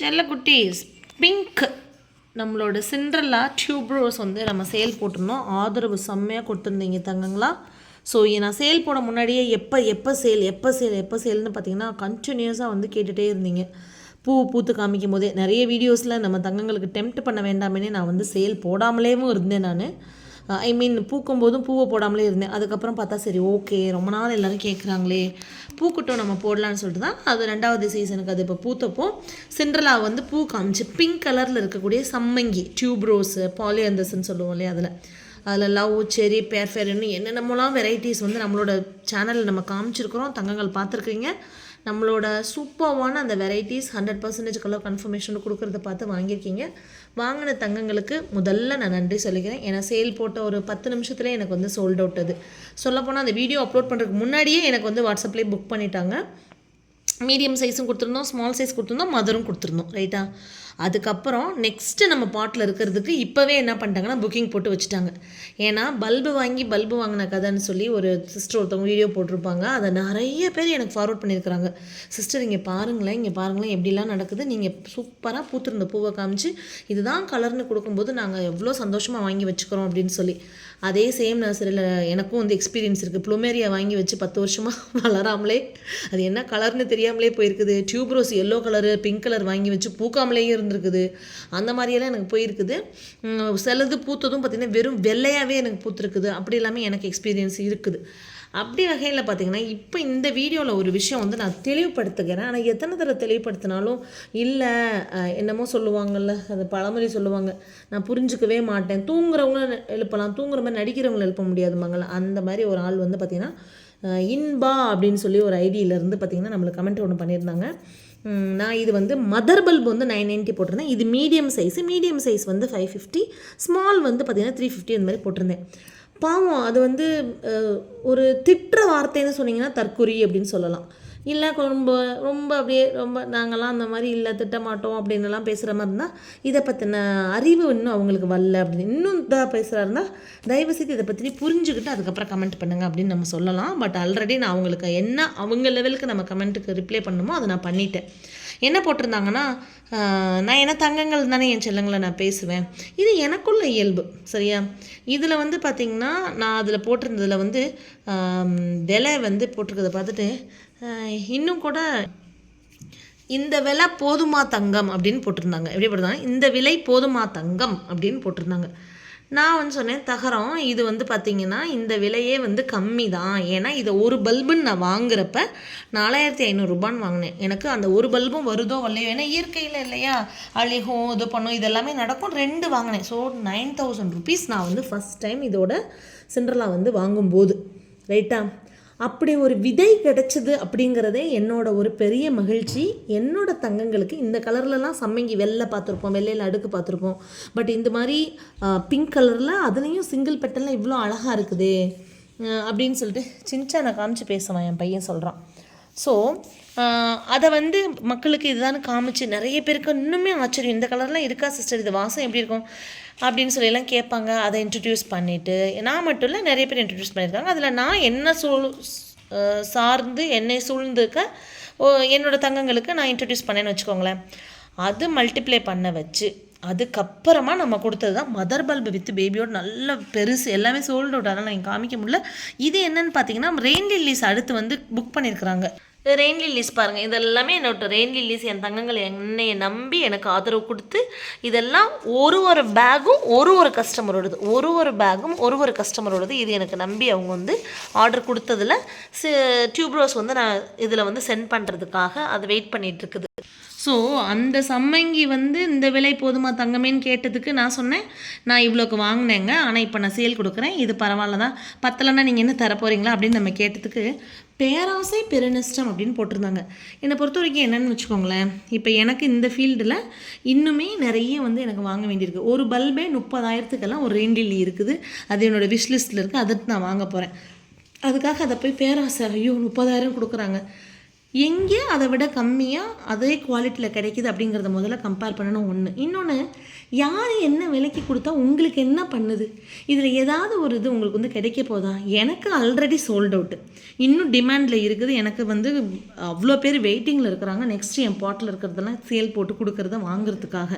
செல்லக்குட்டீஸ் pink. நம்மளோட Cinderella டியூப்ரோஸ் வந்து நம்ம சேல் போட்டிருந்தோம். ஆதரவு செம்மையாக கொடுத்துருந்தீங்க தங்கங்களா. ஸோ நான் சேல் போட முன்னாடியே எப்போ எப்போ சேல் எப்போ சேல் எப்போ சேல்னு பார்த்தீங்கன்னா கண்டினியூஸாக வந்து கேட்டுகிட்டே இருந்தீங்க. பூ பூத்து காமிக்கும் போதே. நிறைய வீடியோஸில் நம்ம தங்கங்களுக்கு டெம்ப்ட் பண்ண வேண்டாமேனே நான் வந்து சேல் போடாமலேயும் இருந்தேன் நான். Uh, ஐ மீன் பூக்கும் போதும் பூவை போடாமலே இருந்தேன். அதுக்கப்புறம் பார்த்தா சரி ஓகே ரொம்ப நாள் எல்லோரும் கேட்குறாங்களே பூக்கட்டும் நம்ம போடலான்னு சொல்லிட்டு தான் அது ரெண்டாவது சீசனுக்கு அது இப்போ பூத்தப்போ சிண்ட்ரலா வந்து பூ காமிச்சு பிங்க் கலரில் இருக்கக்கூடிய சம்மங்கி டியூப் ரோஸு பாலியந்தஸ்ன்னு சொல்லுவோம் இல்லையா அதில். அதில் லவ் செரி பேர்ஃபேர்னு என்னென்னமோலாம் வெரைட்டிஸ் வந்து நம்மளோட சேனலில் நம்ம காமிச்சிருக்கிறோம். தங்கங்கள் பார்த்துருக்கீங்க நம்மளோட சூப்பர்வான அந்த varieties hundred percentage colour confirmation கொடுக்குறத பார்த்து வாங்கியிருக்கீங்க. வாங்கின தங்கங்களுக்கு முதல்ல நான் நன்றி சொல்லிக்கிறேன். ஏன்னா சேல் போட்ட ஒரு பத்து நிமிஷத்துலேயே எனக்கு வந்து சோல்ட் அவுட் அது. சொல்லப்போனால் அந்த வீடியோ அப்லோட் பண்ணுறதுக்கு முன்னாடியே எனக்கு வந்து வாட்ஸ்அப்லேயே புக் பண்ணிட்டாங்க. மீடியம் சைஸும் கொடுத்துருந்தோம் ஸ்மால் சைஸ் கொடுத்துருந்தோம் மதரும் கொடுத்துருந்தோம் ரைட்டா அதுக்கப்புறம் நெக்ஸ்ட்டு நம்ம பாட்டில் இருக்கிறதுக்கு இப்போவே என்ன பண்ணிட்டாங்கன்னா புக்கிங் போட்டு வச்சுட்டாங்க. ஏன்னா பல்பு வாங்கி பல்பு வாங்கின கதைன்னு சொல்லி ஒரு சிஸ்டர் ஒருத்தவங்க வீடியோ போட்டிருப்பாங்க. அதை நிறைய பேர் எனக்கு ஃபார்வர்ட் பண்ணியிருக்கிறாங்க. சிஸ்டர் இங்கே பாருங்களேன் இங்கே பாருங்களேன் எப்படிலாம் நடக்குது. நீங்கள் சூப்பராக பூத்திருந்த பூவை காமிச்சு இதுதான் கலர்னு கொடுக்கும்போது நாங்கள் எவ்வளோ சந்தோஷமாக வாங்கி வச்சுக்கிறோம் அப்படின்னு சொல்லி. அதே சேம் நர்சரியில் எனக்கும் வந்து எக்ஸ்பீரியன்ஸ் இருக்குது ப்ளூமேரியா வாங்கி வச்சு பத்து வருஷமாக வளராமலே அது என்ன கலர்னு தெரியாமலே போயிருக்குது. Tuberose yellow colour pink colour வாங்கி வச்சு பூக்காமலேயே இருந்திருக்குது. அந்த மாதிரியெல்லாம் எனக்கு போயிருக்குது. சிலது பூத்ததும் பார்த்திங்கன்னா வெறும் வெள்ளையாகவே எனக்கு பூத்துருக்குது. அப்படி எல்லாமே எனக்கு எக்ஸ்பீரியன்ஸ் இருக்குது. அப்படி வகையில் பார்த்தீங்கன்னா இப்போ இந்த வீடியோவில் ஒரு விஷயம் வந்து நான் தெளிவுபடுத்துகிறேன். ஆனால் எத்தனை தடவை தெளிவுபடுத்தினாலும் இல்லை என்னமோ சொல்லுவாங்கல்ல அது பழமொழி சொல்லுவாங்க நான் புரிஞ்சுக்கவே மாட்டேன். தூங்குறவங்கள எழுப்பலாம். தூங்குற மாதிரி நடிக்கிறவங்கள எழுப்ப முடியாதுமாங்கள அந்த மாதிரி ஒரு ஆள் வந்து பார்த்திங்கன்னா இன்பா அப்படின்னு சொல்லி ஒரு ஐடியிலேருந்து பார்த்திங்கன்னா நம்மளுக்கு கமெண்ட் ஒன்று பண்ணியிருந்தாங்க. நான் இது வந்து மதர் பல்ப் வந்து நைன் நைன்ட்டி போட்டிருந்தேன். இது மீடியம் சைஸ். மீடியம் சைஸ் வந்து ஃபைவ் ஃபிஃப்டி ஸ்மால் வந்து பார்த்திங்கன்னா த்ரீ ஃபிஃப்டி அந்த மாதிரி போட்டிருந்தேன். பாவம் அது வந்து ஒரு திட்டுற வார்த்தைன்னு சொன்னீங்கன்னா தற்குறி அப்படின்னு சொல்லலாம். இல்லை ரொம்ப ரொம்ப அப்படியே ரொம்ப நாங்கள்லாம் அந்த மாதிரி இல்லை திட்ட மாட்டோம் அப்படின்னுலாம் பேசுகிற மாதிரி இருந்தால் இதை பற்றின அறிவு இன்னும் அவங்களுக்கு வரல அப்படின்னு. இன்னும் இதாக பேசுகிறா இருந்தால் தயவு செய்து இதை பற்றி புரிஞ்சுக்கிட்டு அதுக்கப்புறம் கமெண்ட் பண்ணுங்கள் அப்படின்னு நம்ம சொல்லலாம். பட் ஆல்ரெடி நான் அவங்களுக்கு என்ன அவங்க லெவலுக்கு நம்ம கமெண்ட்டுக்கு ரிப்ளை பண்ணணுமோ அதை நான் பண்ணிட்டேன். என்ன போட்டிருந்தாங்கன்னா நான் ஏன்னா தங்கங்கள் தானே என் செல்லங்களை நான் பேசுவேன்? இது எனக்குள்ள இயல்பு சரியா? இதில் வந்து பார்த்திங்கன்னா நான் அதில் போட்டிருந்ததில் வந்து விலை வந்து போட்டிருக்கிறத பார்த்துட்டு இன்னும் கூட இந்த விலை போதுமா தங்கம் அப்படின்னு போட்டிருந்தாங்க. எப்படி போட்டிருந்தாங்க? இந்த விலை போதுமா தங்கம் அப்படின்னு போட்டிருந்தாங்க. நான் வந்து சொன்னேன் தகரம் இது வந்து பார்த்திங்கன்னா இந்த விலையே வந்து கம்மி தான் ஏன்னா இதை ஒரு பல்புன்னு நான் வாங்குறப்ப நாலாயிரத்தி ஐநூறுரூபான்னு வாங்கினேன். எனக்கு அந்த ஒரு பல்பும் வருதோ வரலையோ ஏன்னா இயற்கையில் இல்லையா? அழிகும் இது பண்ணும் இதெல்லாமே நடக்கும். ரெண்டு வாங்கினேன். ஸோ நைன் தௌசண்ட் ருபீஸ் நான் வந்து ஃபஸ்ட் டைம் இதோட சிண்ட்ரலா வந்து வாங்கும்போது. ரைட்டா அப்படி ஒரு விதை கிடைச்சது அப்படிங்கிறதே என்னோட ஒரு பெரிய மகிழ்ச்சி. என்னோட தங்கங்களுக்கு இந்த கலர்லலாம் சம்மங்கி. வெள்ளை பார்த்துருப்போம் வெள்ளையில் அடுக்கு பார்த்துருப்போம். பட் இந்த மாதிரி பிங்க் கலரில் அதுலேயும் சிங்கிள் பெட்டெல்லாம் இவ்வளோ அழகாக இருக்குது அப்படின்னு சொல்லிட்டு சின்ச்சா நான் காமிச்சு பேசுவேன் என் பையன் சொல்கிறான் ஸோ அதை வந்து மக்களுக்கு இதுதான் காமிச்சு நிறைய பேருக்கு இன்னுமே ஆச்சரியம். இந்த கலர்லாம் இருக்கா சிஸ்டர் இது வாசம் எப்படி இருக்கும்? அப்படின்னு சொல்லியெல்லாம் கேட்பாங்க. அதை இன்ட்ரடியூஸ் பண்ணிவிட்டு நான் மட்டும் இல்லை நிறைய பேர் இன்ட்ரடியூஸ் பண்ணியிருக்காங்க. அதில் நான் என்ன சூழ் சார்ந்து என்னை சூழ்ந்துக்க ஓ, என்னோட தங்கங்களுக்கு நான் இன்ட்ரடியூஸ் பண்ணேன்னு வச்சுக்கோங்களேன். அது மல்டிப்ளை பண்ண வச்சு அதுக்கப்புறமா நம்ம கொடுத்தது தான் மதர் பல்பு வித் பேபியோட நல்ல பெருசு எல்லாமே சோல்டு அவுட் அதனால் நான் காமிக்க முடியல. இது என்னன்னு பார்த்தீங்கன்னா ரெயின் லில்லிஸ் அடுத்து வந்து புக் பண்ணியிருக்கிறாங்க. ரெயின் லில்லிஸ் பாருங்கள் இதெல்லாமே என்னோட ரெயின் லில்லிஸ் என் தங்கங்கள் என்னையை நம்பி எனக்கு ஆதரவு கொடுத்து இதெல்லாம் ஒரு ஒரு பேகும் ஒரு ஒரு கஸ்டமரோடது ஒரு ஒரு பேகும் ஒரு ஒரு கஸ்டமரோடது இது எனக்கு நம்பி அவங்க வந்து ஆர்டர் கொடுத்ததில் டியூப்ரோஸ் வந்து நான் இதில் வந்து சென்ட் பண்ணுறதுக்காக அது வெயிட் பண்ணிகிட்ருக்குது ஸோ அந்த சம்மங்கி வந்து இந்த விலை போதுமா தங்கமேன்னு கேட்டதுக்கு நான் சொன்னேன். நான் இவ்வளோக்கு வாங்கினேங்க. ஆனால் இப்போ நான் சேல் கொடுக்குறேன். இது பரவாயில்ல தான் பத்தலைன்னா நீங்கள் என்ன தர போகிறீங்களா அப்படின்னு நம்ம கேட்டதுக்கு பேராசை பெருநஷ்டம் அப்படின்னு போட்டிருந்தாங்க. என்னை பொறுத்த வரைக்கும் என்னென்னு வச்சுக்கோங்களேன் இப்போ எனக்கு இந்த ஃபீல்டில் இன்னுமே நிறைய வந்து எனக்கு வாங்க வேண்டியிருக்கு. ஒரு பல்பே முப்பதாயிரத்துக்கெல்லாம் ஒரு ரேண்டில் இருக்குது. அது என்னோடய விஷ் லிஸ்ட்டில் இருக்குது அதை நான் வாங்க போகிறேன் அதுக்காக அதை போய் பேராசை ஐயோ முப்பதாயிரம் கொடுக்குறாங்க. எங்கே அதை விட கம்மியாக அதே குவாலிட்டியில் கிடைக்குது அப்படிங்கிறத முதல்ல கம்பேர் பண்ணணும் ஒன்று இன்னொன்று யார் என்ன விலைக்கு கொடுத்தா உங்களுக்கு என்ன பண்ணுது? இதில் ஏதாவது ஒரு இது உங்களுக்கு வந்து கிடைக்க போதா? எனக்கு ஆல்ரெடி சோல்ட் அவுட்டு இன்னும் டிமாண்டில் இருக்குது. எனக்கு வந்து அவ்வளோ பேர் வெயிட்டிங்கில் இருக்கிறாங்க. நெக்ஸ்ட் என் பாட்டில் இருக்கிறதெல்லாம் சேல் போட்டு கொடுக்குறத வாங்குறதுக்காக.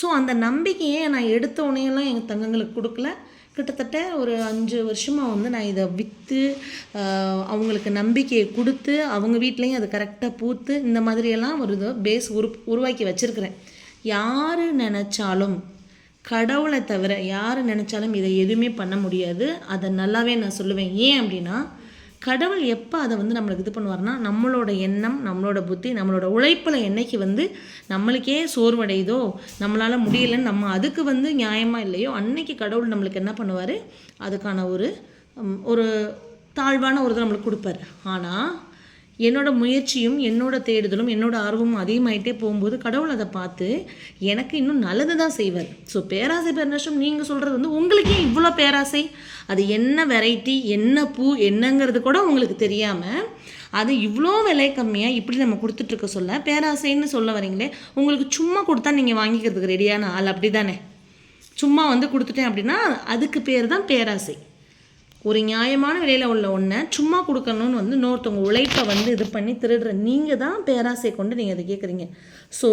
ஸோ அந்த நம்பிக்கையை நான் எடுத்த உடனேலாம் எங்கள் தங்கங்களுக்கு கொடுக்கல. கிட்டத்தட்ட ஒரு அஞ்சு வருஷமாக வந்து நான் இதை விற்று அவங்களுக்கு நம்பிக்கையை கொடுத்து அவங்க வீட்லேயும் அது கரெக்டாக பூத்து இந்த மாதிரியெல்லாம் ஒரு இது பேஸ் உரு உருவாக்கி வச்சுருக்கிறேன். யார் நினச்சாலும் கடவுளை தவிர யார் நினச்சாலும் இதை எதுவுமே பண்ண முடியாது. அதை நல்லாவே நான் சொல்லுவேன். ஏன் அப்படின்னா கடவுள் எப்போ அதை வந்து நம்மளுக்கு இது பண்ணுவார்னா நம்மளோட எண்ணம் நம்மளோட புத்தி நம்மளோட உழைப்பில் என்னைக்கு வந்து நம்மளுக்கே சோர்வடையுதோ நம்மளால் முடியலன்னு நம்ம அதுக்கு வந்து நியாயமாக இல்லையோ அன்னைக்கு கடவுள் நம்மளுக்கு என்ன பண்ணுவார்? அதுக்கான ஒரு ஒரு தாழ்வான ஒரு இதை நம்மளுக்கு கொடுப்பாரு. ஆனால் என்னோட முயற்சியும் என்னோட தேடுதலும் என்னோட ஆர்வமும் அதிகமாயிட்டே போகும்போது கடவுள் அதை பார்த்து எனக்கு இன்னும் நல்லது தான் செய்வார். ஸோ பேராசை பெருநஷ்டம் நீங்கள் சொல்கிறது வந்து உங்களுக்கே இவ்வளோ பேராசை. அது என்ன வெரைட்டி என்ன பூ என்னங்கிறது கூட உங்களுக்கு தெரியாமல் அது இவ்வளோ விலை கம்மியாக இப்படி நம்ம கொடுத்துட்ருக்க சொல்ல பேராசைன்னு சொல்ல வரீங்களே உங்களுக்கு சும்மா கொடுத்தா நீங்கள் வாங்கிக்கிறதுக்கு ரெடியான ஆள் அப்படி தானே சும்மா வந்து கொடுத்துட்டேன் அப்படின்னா அதுக்கு பேர் தான் பேராசை. ஒரு நியாயமான விலையில் உள்ள ஒன்றை சும்மா கொடுக்கணும்னு வந்து இன்னொருத்தவங்க உழைப்பை வந்து இது பண்ணி திருடுற நீங்கள் தான் பேராசை கொண்டு நீங்கள் அதை கேட்குறீங்க ஸோ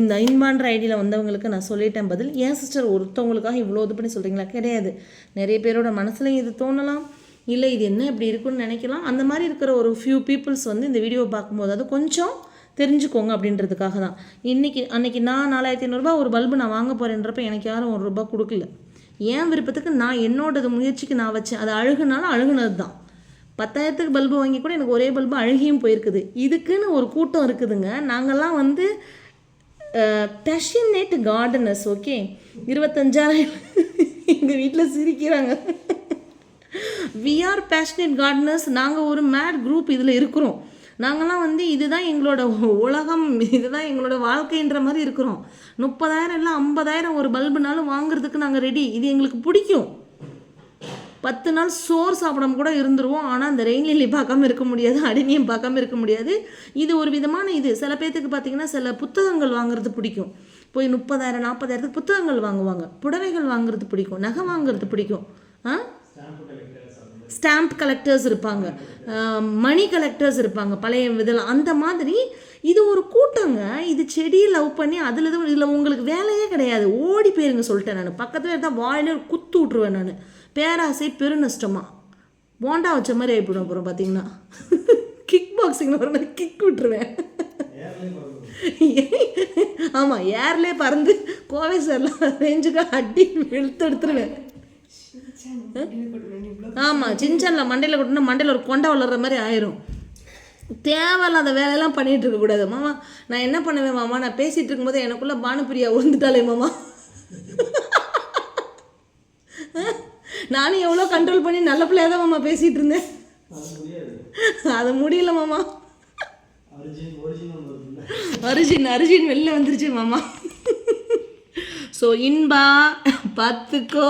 இந்த இன்பான்ற ஐடியில் வந்தவங்களுக்கு நான் சொல்லிட்டேன் பதில். ஏன் சிஸ்டர் ஒருத்தவங்களுக்காக இவ்வளோ இது பண்ணி சொல்கிறீங்களா கிடையாது. நிறைய பேரோட மனசுலையும் இது தோணலாம். இல்லை இது என்ன இப்படி இருக்குன்னு நினைக்கலாம். அந்த மாதிரி இருக்கிற ஒரு ஃபியூ பீப்புள்ஸ் வந்து இந்த வீடியோ பார்க்கும்போது அது கொஞ்சம் தெரிஞ்சுக்கோங்க அப்படின்றதுக்காக தான். இன்றைக்கி அன்றைக்கி நான் நாலாயிரத்தி ஐநூறுரூபா ஒரு பல்பு நான் வாங்க போகிறேன்றப்ப எனக்கு யாரும் ஒரு ரூபா கொடுக்கல. என் விருப்பத்துக்கு நான் என்னோடது முயற்சிக்கு நான் வச்சேன். அது அழுகுனாலும் அழுகுனது தான் பத்தாயிரத்துக்கு பல்பு வாங்கி கூட எனக்கு ஒரே பல்பு அழுகியும் போயிருக்குது. இதுக்குன்னு ஒரு கூட்டம் இருக்குதுங்க. நாங்கள்லாம் வந்து பேஷனேட் கார்டனர்ஸ் ஓகே இருபத்தஞ்சாயிரம் எங்கள் வீட்டில் சிரிக்கிறாங்க. வி ஆர் பேஷனேட் கார்டனர்ஸ் நாங்கள் ஒரு மேட் குரூப் இதில் இருக்கிறோம். நாங்கள்லாம் வந்து இதுதான் எங்களோட உலகம் இதுதான் எங்களோட வாழ்க்கைன்ற மாதிரி இருக்கிறோம். முப்பதாயிரம் இல்லை ஐம்பதாயிரம் ஒரு பல்புனாலும் வாங்குறதுக்கு நாங்கள் ரெடி இது எங்களுக்கு பிடிக்கும். பத்து நாள் சோறு சாப்பிடாம கூட இருந்துருவோம். ஆனால் அந்த ரெயின் லில்லி பார்க்காம இருக்க முடியாது அடினியம் பார்க்காம இருக்க முடியாது. இது ஒரு விதமான இது. சில பேர்த்துக்கு பார்த்தீங்கன்னா சில புத்தகங்கள் வாங்குறது பிடிக்கும். போய் முப்பதாயிரம் நாற்பதாயிரத்துக்கு புத்தகங்கள் வாங்குவாங்க. புடவைகள் வாங்குறது பிடிக்கும். நகை வாங்குறது பிடிக்கும். ஆ? ஸ்டாம்ப் கலெக்டர்ஸ் இருப்பாங்க. மணி கலெக்டர்ஸ் இருப்பாங்க. பழைய இதில் அந்த மாதிரி இது ஒரு கூட்டங்க. இது செடியை லவ் பண்ணி அதில் தான் இதில் உங்களுக்கு வேலையே கிடையாது. ஓடி போயிருங்க சொல்லிட்டேன் நான். பக்கத்தில் இருந்தால் வாயில குத்து விட்ருவேன் நான். பேராசை பெருநஷ்டமாக போண்டா வச்ச மாதிரி ஆகிப்படும் அப்புறம் பார்த்தீங்கன்னா கிக் பாக்ஸிங்கில் ஒரு மாதிரி கிக் விட்டுருவேன். ஆமாம் ஏர்லேயே பறந்து கோவை சார்லாம் ரேஞ்சுக்கு அடி வெளுத்து எடுத்துருவேன். ஆமாம் சின்சனில் மண்டையில் கொட்டினா மண்டையில் ஒரு கொண்டை வளர்கிற மாதிரி ஆயிரும். தேவையில்லாத வேலையெல்லாம் பண்ணிட்டு இருக்கக்கூடாது மாமா நான் என்ன பண்ணுவேன் மாமா? நான் பேசிகிட்டு இருக்கும்போது எனக்குள்ளே பானுப்பிரியா விழுந்துட்டாளே மாமா. நானும் எவ்வளோ கண்ட்ரோல் பண்ணி நல்ல பிள்ளையாக தான் மாமா பேசிகிட்டு இருந்தேன். அது முடியல மாமா. அரிஜின் அரிஜின் வெளில வந்துருச்சு மாமா. ஸோ இன்பா பார்த்துக்கோ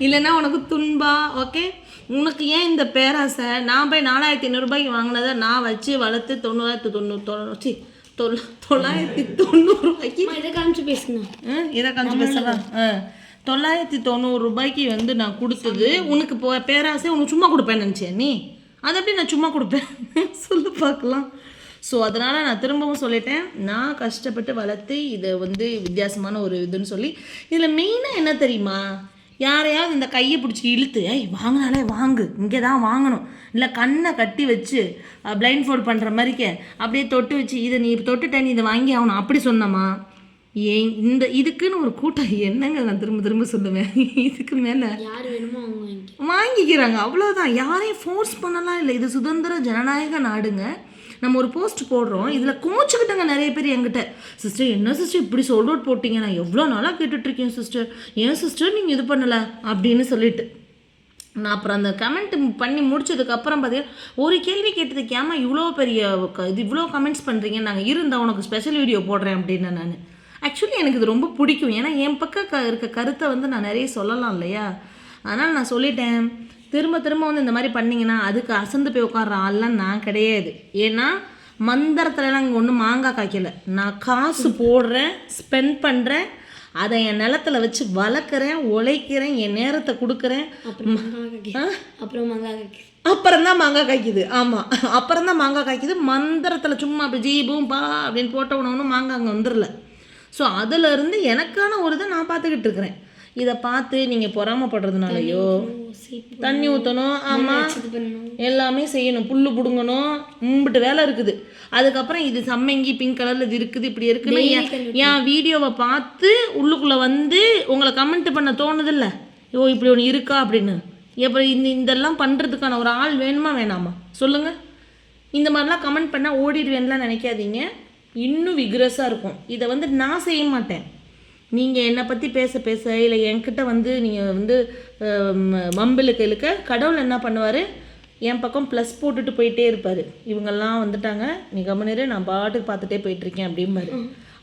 இல்லைன்னா உனக்கு துன்பா? ஓகே உனக்கு ஏன் இந்த பேராசை? நான் போய் நாலாயிரத்தி ஐநூறுரூபாய்க்கு வாங்கினதை நான் வச்சு வளர்த்து தொண்ணூறாயிரத்தி தொண்ணூறு தொண்ணூற்றி தொள் தொள்ளாயிரத்தி தொண்ணூறு ரூபாய்க்கு இதை காமிச்சு ஆ, இதை காமிச்சு பேசலாம். ஆ தொள்ளாயிரத்தி தொண்ணூறு ரூபாய்க்கு வந்து நான் கொடுத்தது உனக்கு போ பேராசை உனக்கு சும்மா கொடுப்பேன்னு நினச்சேன் நீ. அதை எப்படி நான் சும்மா கொடுப்பேன்? சொல்லு பார்க்கலாம். ஸோ அதனால் நான் திரும்பவும் சொல்லிட்டேன். நான் கஷ்டப்பட்டு வளர்த்து இதை வந்து வித்தியாசமான ஒரு இதுன்னு சொல்லி. இதில் மெயினாக என்ன தெரியுமா? யாரையாவது இந்த கையை பிடிச்சி இழுத்து ஏய் வாங்கினாலே வாங்கு இங்கே தான் வாங்கணும். இல்லை கண்ணை கட்டி வச்சு பிளைண்ட் ஃபோல்ட் பண்ணுற மாதிரிக்க அப்படியே தொட்டு வச்சு இதை நீ தொட்டுட்ட நீ இதை வாங்கி ஆகணும். அப்படி சொன்னமா ஏன் இந்த இதுக்குன்னு ஒரு கூட்டம் என்னங்க நான் திரும்ப திரும்ப சொல்லுவேன்? இதுக்கு மேலே வாங்கிக்கிறாங்க அவ்வளோதான் யாரையும் ஃபோர்ஸ் பண்ணலாம் இல்லை. இது சுதந்திர ஜனநாயக நாடுங்க. நம்ம ஒரு போஸ்ட் போடுறோம் இதில் கோச்சுக்கிட்டங்க நிறைய பேர் என்கிட்ட சிஸ்டர் என்ன சிஸ்டர் இப்படி சோல்ட் அவுட் போட்டீங்க? நான் எவ்வளோ நாளாக கேட்டுட்ருக்கேன் சிஸ்டர் ஏன் சிஸ்டர் நீங்கள் இது பண்ணலை? அப்படின்னு சொல்லிட்டு. நான் அப்புறம் அந்த கமெண்ட் பண்ணி முடிச்சதுக்கப்புறம் பார்த்தீங்கன்னா ஒரு கேள்வி கேட்டதுக்கு ஏமா இவ்வளோ பெரிய க- இது இவ்வளோ கமெண்ட்ஸ் பண்ணுறீங்க நாங்கள் இருந்தால் உனக்கு ஸ்பெஷல் வீடியோ போடுறேன் அப்படின்னு நான். ஆக்சுவலி எனக்கு இது ரொம்ப பிடிக்கும். ஏன்னா என் பக்கம் க இருக்க கருத்தை வந்து நான் நிறைய சொல்லலாம் இல்லையா? அதனால் நான் சொல்லிட்டேன். திரும்ப திரும்ப வந்து இந்த மாதிரி பண்ணீங்கன்னா அதுக்கு அசந்து போய் உட்கார்ற ஆள்லாம் நான் கிடையாது. ஏன்னா மந்திரத்துலலாம் இங்கே ஒன்றும் மாங்காய் காய்க்கல. நான் காசு போடுறேன் ஸ்பெண்ட் பண்ணுறேன் அதை என் நிலத்துல வச்சு வளர்க்குறேன் உழைக்கிறேன் என் நேரத்தை கொடுக்குறேன். அப்புறம் மாங்காய் அப்புறம் தான் மாங்காய் காய்க்குது. ஆமாம் அப்புறம் தான் மாங்காய் காய்க்குது. மந்திரத்தில் சும்மா அப்படி ஜீபும் பா அப்படின்னு போட்ட உணவுன்னு மாங்காய் அங்கே வந்துடல ஸோ இருந்து எனக்கான ஒரு இதை நான் பார்த்துக்கிட்டு இருக்கிறேன். இதை பார்த்து நீங்கள் பொறாமப்படுறதுனாலயோ தண்ணி ஊற்றணும் ஆமாம் எல்லாமே செய்யணும் புல்லு பிடுங்கணும் மும்பிட்டு வேலை இருக்குது. அதுக்கப்புறம் இது சம்மங்கி பிங்க் கலரில் இது இருக்குது இப்படி இருக்குன்னு என் வீடியோவை பார்த்து உள்ளுக்குள்ளே வந்து உங்களை கமெண்ட் பண்ண தோணுதில்ல. ஓ இப்படி ஒன்று இருக்கா அப்படின்னு. அப்புறம் இந்த இதெல்லாம் பண்ணுறதுக்கான ஒரு ஆள் வேணுமா வேணாமா? சொல்லுங்கள் இந்த மாதிரிலாம் கமெண்ட் பண்ணால் ஓடிடுவேன்லாம் நினைக்காதீங்க. இன்னும் விக்ரஸாக இருக்கும். இதை வந்து நான் செய்ய மாட்டேன். நீங்கள் என்னை பற்றி பேச பேச இல்லை என்கிட்ட வந்து நீங்கள் வந்து வம்பிலுக்கு இழுக்க கடவுள் என்ன பண்ணுவார்? என் பக்கம் ப்ளஸ் போட்டுட்டு போயிட்டே இருப்பார். இவங்கெல்லாம் வந்துட்டாங்க. நீ கவனிரு நான் பாட்டுக்கு பார்த்துட்டே போயிட்டுருக்கேன் அப்படிம்பாரு.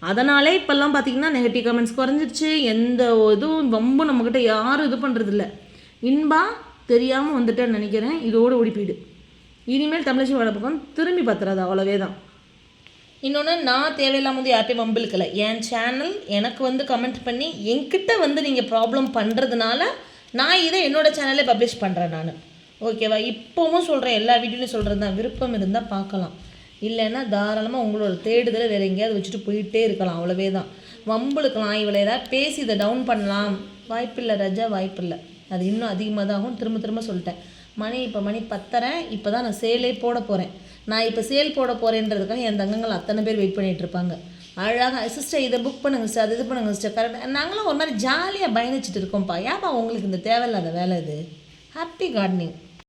அதனாலே இப்போல்லாம் பார்த்தீங்கன்னா நெகட்டிவ் கமெண்ட்ஸ் குறைஞ்சிருச்சு. எந்த இதுவும் வம்பும் நம்மக்கிட்ட யாரும் இது பண்ணுறதில்ல இன்பா தெரியாமல் வந்துட்டேன்னு நினைக்கிறேன். இதோடு ஓடி போயிடு. இனிமேல் தமிழச்சி வாழ பக்கம் திரும்பி பார்த்துறாது அவ்வளவே தான் இன்னொன்று நான் தேவையில்லாமல் வந்து யார்ட்டையும் வம்பிழுக்கல என் சேனல் எனக்கு வந்து கமெண்ட் பண்ணி என்கிட்ட வந்து நீங்கள் ப்ராப்ளம் பண்ணுறதுனால நான் இதை என்னோட சேனலே பப்ளிஷ் பண்ணுறேன் நான். ஓகேவா இப்போவும் சொல்கிறேன் எல்லா வீடியோலையும் சொல்கிறது தான். விருப்பம் இருந்தால் பார்க்கலாம். இல்லைன்னா தாராளமாக உங்களோட தேடுதலை வேறு எங்கேயாவது வச்சுட்டு போயிட்டே இருக்கலாம். அவ்வளோவே தான். வம்பிழுக்கலாம் இவளை ஏதாவது பேசி இதை டவுன் பண்ணலாம். வாய்ப்பில்லை ரஜா வாய்ப்பில்லை. அது இன்னும் அதிகமாக தான் ஆகும். திரும்ப திரும்ப சொல்லிட்டேன். மணி இப்போ மணி பத்தரை. இப்போ தான் நான் சேலே போட போகிறேன் நான் இப்போ சேல் போட போகிறேன்றதுக்காக என் தங்கங்கள் அத்தனை பேர் வெயிட் பண்ணிகிட்ருப்பாங்க இருப்பாங்க. அழகாக சிஸ்டர் இதை புக் பண்ணுங்க சிஸ்டர் அது இது பண்ணுங்க சிஸ்டர் கரெக்டாக நாங்களும் ஒரு மாதிரி ஜாலியாக பயணிச்சுட்டு இருக்கோம்ப்பா. ஏன்ப்பா உங்களுக்கு இந்த தேவையில்லாத வேலை இது? Happy gardening